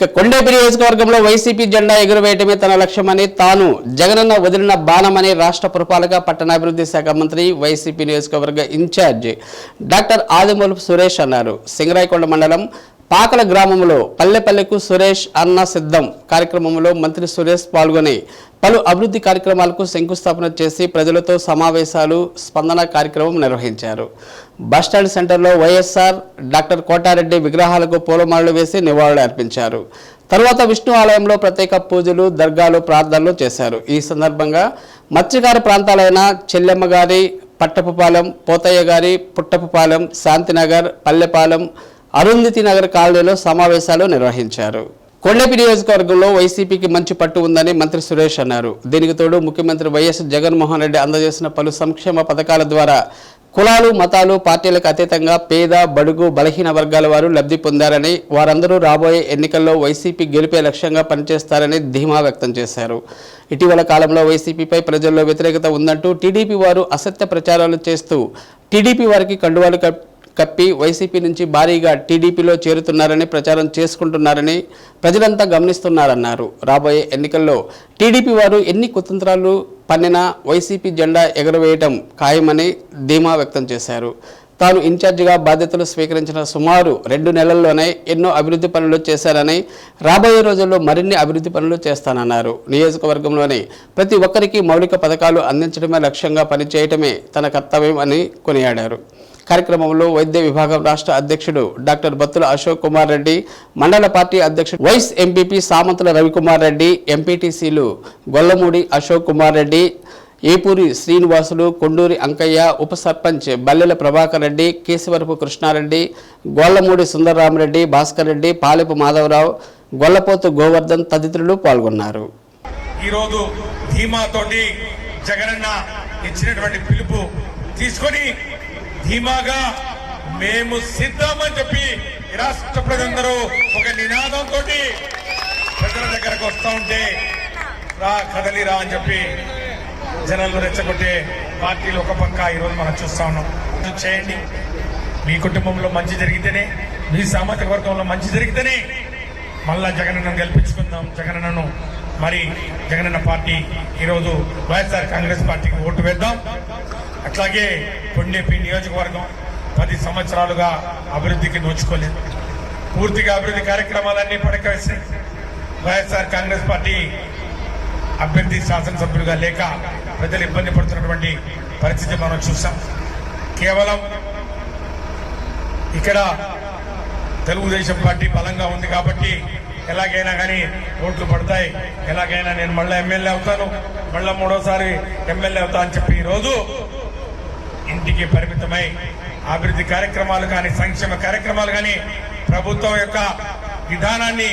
ఇక కొండేపి నియోజకవర్గంలో వైసీపీ జెండా ఎగురవేయటమే తన లక్ష్యమని తాను జగనన్న వదిలిన బాణమని రాష్ట్ర పురపాలక పట్టణాభివృద్ధి శాఖ మంత్రి వైసీపీ నియోజకవర్గ ఇన్ఛార్జ్ డాక్టర్ ఆదిమూలపు సురేష్ అన్నారు. సింగరాయకొండ మండలం పాకల గ్రామంలో పల్లెపల్లెకు సురేష్ అన్న సిద్ధం కార్యక్రమంలో మంత్రి సురేష్ పాల్గొని పలు అభివృద్ధి కార్యక్రమాలకు శంకుస్థాపన చేసి ప్రజలతో సమావేశాలు స్పందన కార్యక్రమం నిర్వహించారు. బస్టాండ్ సెంటర్లో వైఎస్ఆర్ డాక్టర్ కోటారెడ్డి విగ్రహాలకు పూలమాలలు వేసి నివాళులు అర్పించారు. తరువాత విష్ణు ఆలయంలో ప్రత్యేక పూజలు దర్గాలు ప్రార్థనలు చేశారు. ఈ సందర్భంగా మత్స్యకార ప్రాంతాలైన చెల్లెమ్మగారి పట్టపుపాలెం పోతయ్య గారి పుట్టపుపాలెం శాంతినగర్ పల్లెపాలెం అరుంధతి నగర్ కాలనీలో సమావేశాలు నిర్వహించారు. కొండపి నియోజకవర్గంలో వైసీపీకి మంచి పట్టు ఉందని మంత్రి సురేష్ అన్నారు. దీనికి తోడు ముఖ్యమంత్రి వైఎస్ జగన్మోహన్ రెడ్డి అందజేసిన పలు సంక్షేమ పథకాల ద్వారా కులాలు మతాలు పార్టీలకు అతీతంగా పేద బడుగు బలహీన వర్గాల వారు లబ్ధి పొందారని వారందరూ రాబోయే ఎన్నికల్లో వైసీపీ గెలిపే లక్ష్యంగా పనిచేస్తారని ధీమా వ్యక్తం చేశారు. ఇటీవల కాలంలో వైసీపీపై ప్రజల్లో వ్యతిరేకత ఉందంటూ టీడీపీ వారు అసత్య ప్రచారాలు చేస్తూ టీడీపీ వారికి కండువాలు కప్ కప్పి వైసీపీ నుంచి భారీగా టీడీపీలో చేరుతున్నారని ప్రచారం చేసుకుంటున్నారని ప్రజలంతా గమనిస్తున్నారన్నారు. రాబోయే ఎన్నికల్లో టీడీపీ వారు ఎన్ని కుతంత్రాలు పన్నినా వైసీపీ జెండా ఎగరవేయటం ఖాయమని ధీమా వ్యక్తం చేశారు. తాను ఇన్ఛార్జిగా బాధ్యతలు స్వీకరించిన సుమారు రెండు నెలల్లోనే ఎన్నో అభివృద్ధి పనులు చేశానని రాబోయే రోజుల్లో మరిన్ని అభివృద్ధి పనులు చేస్తానన్నారు. నియోజకవర్గంలోని ప్రతి ఒక్కరికి మౌలిక పథకాలు అందించడమే లక్ష్యంగా పనిచేయటమే తన కర్తవ్యం అని కొనియాడారు. కార్యక్రమంలో వైద్య విభాగం రాష్ట్ర అధ్యక్షుడు డాక్టర్ బత్తుల అశోక్ కుమార్ రెడ్డి మండల పార్టీ అధ్యక్షుడు వైస్ ఎంపీపీ సామంతుల రవికుమార్ రెడ్డి ఎంపీటీసీలు గొల్లమూడి అశోక్ కుమార్ రెడ్డి ఏపూరి శ్రీనివాసులు కొండూరి అంకయ్య ఉప సర్పంచ్ బల్లెల ప్రభాకర్ రెడ్డి కేశవరపు కృష్ణారెడ్డి గొల్లమూడి సుందరరామరెడ్డి భాస్కర్ రెడ్డి పాలెపు మాధవరావు గొల్లపోతు గోవర్ధన్ తదితరులు పాల్గొన్నారు. ఈరోజు ధీమాతోటి జగనన్న ఇచ్చినటువంటి పిలుపు తీసుకొని ధీమాగా మేము సిద్ధమని చెప్పి రాష్ట్ర ప్రజలందరూ ఒక నినాదంతో ప్రజల దగ్గరకు వస్తూ ఉంటే రా కదలి రా అని చెప్పి జనాలు రెచ్చగొట్టే పార్టీలు ఒక పక్క ఈరోజు మనం చూస్తా ఉన్నాం. చేయండి. మీ కుటుంబంలో మంచి జరిగితేనే మీ సామాజిక వర్గంలో మంచి జరిగితేనే మళ్ళా జగనన్నను గెలిపించుకుందాం. జగనన్నను మరి జగనన్న పార్టీ ఈరోజు వైఎస్ఆర్ కాంగ్రెస్ పార్టీకి ఓటు వేద్దాం. అట్లాగే కొండేపి నియోజకవర్గం పది సంవత్సరాలుగా అభివృద్ధికి నోచుకోలేదు. పూర్తిగా అభివృద్ధి కార్యక్రమాలన్నీ పడకేసాయి వైఎస్ఆర్ కాంగ్రెస్ పార్టీ అభ్యర్థి శాసనసభ్యులుగా లేక ప్రజలు ఇబ్బంది పడుతున్నటువంటి పరిస్థితి మనం చూసాం. కేవలం ఇక్కడ తెలుగుదేశం పార్టీ బలంగా ఉంది కాబట్టి ఎలాగైనా కానీ ఓట్లు పడతాయి. ఎలాగైనా నేను మళ్ళీ ఎమ్మెల్యే అవుతాను. మళ్ళీ మూడోసారి ఎమ్మెల్యే అవుతా అని చెప్పి ఈరోజు ఇంటికి పరిమితమై అభివృద్ధి కార్యక్రమాలు కానీ సంక్షేమ కార్యక్రమాలు కానీ ప్రభుత్వం యొక్క విధానాన్ని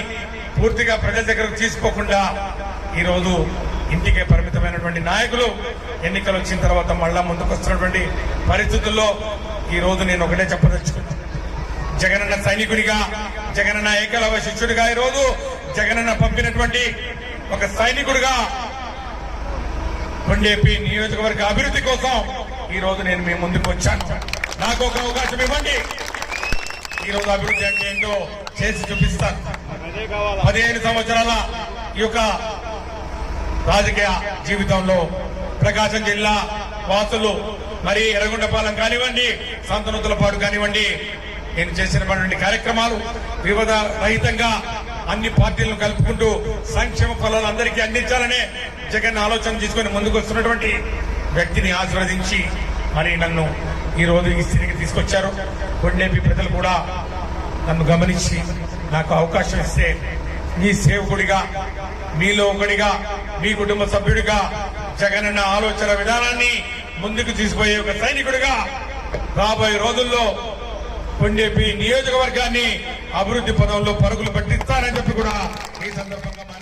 పూర్తిగా ప్రజల దగ్గరకు తీసుకోకుండా ఈరోజు ఇంటికే పరిమితమైనటువంటి నాయకులు ఎన్నికలు వచ్చిన తర్వాత మళ్ళా ముందుకొస్తున్నటువంటి పరిస్థితుల్లో ఈ రోజు నేను ఒకటే చెప్పదలుచుకున్నాను జగనన్న సైనికుడిగా జగనన్న ఏకలవ శిష్యుడిగా ఈరోజు జగనన్న పంపినటువంటి ఒక సైనికుడిగా కొండేపి నియోజకవర్గ అభివృద్ధి కోసం ఈ రోజు నేను మీ ముందుకు వచ్చాను. నాకు ఒక అవకాశం ఇవ్వండి. ఈ రోజు అభివృద్ధి అంటే ఏంటో చేసి చూపిస్తాను. పదిహేను సంవత్సరాల ఈ యొక్క రాజకీయ జీవితంలో ప్రకాశం జిల్లా వాసులు మరి ఎర్రగొండపాలెం కానివ్వండి సంతనూతులపాడు కానివ్వండి నేను చేసినటువంటి కార్యక్రమాలు వివిధ రహితంగా అన్ని పార్టీలను కలుపుకుంటూ సంక్షేమ ఫలాలు అందరికీ అందించాలనే జగన్ ఆలోచన తీసుకొని ముందుకు వస్తున్నటువంటి వ్యక్తిని ఆశీర్వదించి మరి నన్ను ఈ రోజు ఈ స్థితికి తీసుకొచ్చారు. కొండేపి ప్రజలు కూడా నన్ను గమనించి నాకు అవకాశం ఇస్తే మీ సేవకుడిగా మీలో ఒకడిగా మీ కుటుంబ సభ్యుడిగా జగనన్న ఆలోచన విధానాన్ని ముందుకు తీసుకుపోయే ఒక సైనికుడిగా రాబోయే రోజుల్లో కొండేపి నియోజకవర్గాన్ని అభివృద్ధి పదంలో పరుగులు పట్టిస్తానని చెప్పి కూడా ఈ సందర్భంగా